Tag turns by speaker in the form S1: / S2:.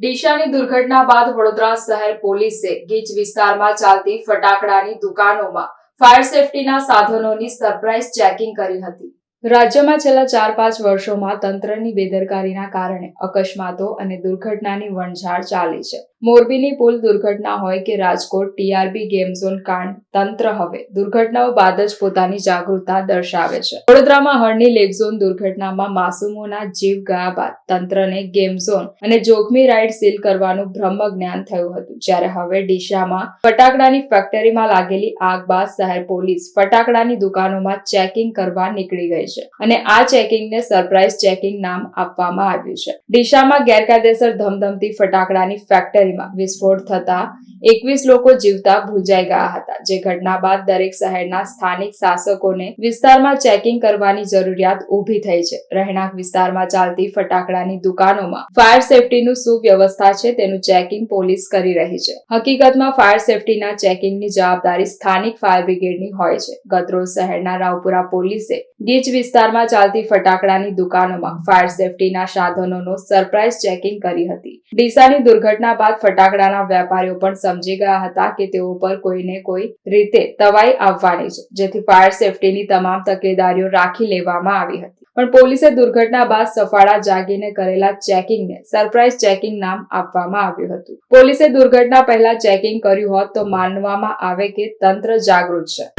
S1: ડીશાની દુર્ઘટના બાદ વડોદરા શહેર પોલીસે ગીચ વિસ્તારમાં ચાલતી ફટાકડાની દુકાનોમાં ફાયર સેફટીના સાધનોની સરપ્રાઇઝ ચેકિંગ કરી હતી. રાજ્યમાં છેલ્લા ચાર પાંચ વર્ષોમાં તંત્રની બેદરકારીના કારણે અકસ્માતો અને દુર્ઘટનાની વણઝાર ચાલી છે. મોરબીની પુલ દુર્ઘટના હોય કે રાજકોટ ટીઆરબી ગેમ કાંડ તંત્ર હવે દુર્ઘટનાઓ બાદ જ પોતાની જાગૃતતા દર્શાવે છે. વડોદરામાં હળની લેક દુર્ઘટનામાં માસૂમોના જીવ ગયા બાદ તંત્રને ગેમ અને જોખમી રાઇડ સીલ કરવાનું બ્રહ્મ જ્ઞાન થયું હતું. જ્યારે હવે ડીશામાં ફટાકડાની ફેક્ટરીમાં લાગેલી આગ બાદ શહેર પોલીસ ફટાકડાની દુકાનોમાં ચેકિંગ કરવા નીકળી ગઈ છે અને આ ચેકિંગને સરપ્રાઇઝ ચેકિંગ નામ આપવામાં આવ્યું છે. ડીશામાં ગેરકાયદેસર ધમધમતી ફટાકડાની ફેક્ટરીમાં વિસ્ફોટ થતા એકવીસ લોકો જીવતા ભૂજાઈ ગયા હતા. જે ઘટના બાદ દરેક શહેરના સ્થાનિક શાસકોને વિસ્તારમાં ચેકિંગ કરવાની જરૂરિયાત ઊભી થઈ છે. રહેણાંક વિસ્તારમાં ચાલતી ફટાકડાની દુકાનોમાં ફાયર સેફટીનું શું વ્યવસ્થા છે તેનું ચેકિંગ પોલીસ કરી રહી છે. હકીકતમાં ફાયર સેફટીના ચેકિંગની જવાબદારી સ્થાનિક ફાયર બ્રિગેડની હોય છે. ગતરોજ શહેરના રાવપુરા પોલીસે ગીચ વિસ્તારમાં ચાલતી ફટાકડાની દુકાનોમાં ફાયર સેફટીના સાધનોનો સરપ્રાઇઝ ચેકિંગ કરી હતી. ડીસાની દુર્ઘટના બાદ ફટાકડાના વેપારીઓ પણ સમજી ગયા હતા કે તેઓ પર કોઈને કોઈ રીતે તવાઈ આવવાની છે, જેથી ફાયર સેફટીની તમામ તકેદારીઓ રાખી લેવામાં આવી હતી. પણ પોલીસે દુર્ઘટના બાદ સફાળા જાગીને કરેલા ચેકિંગને સરપ્રાઇઝ ચેકિંગ નામ આપવામાં આવ્યું હતું. પોલીસે દુર્ઘટના પહેલા ચેકિંગ કર્યું હોત તો માનવામાં આવે કે તંત્ર જાગૃત છે.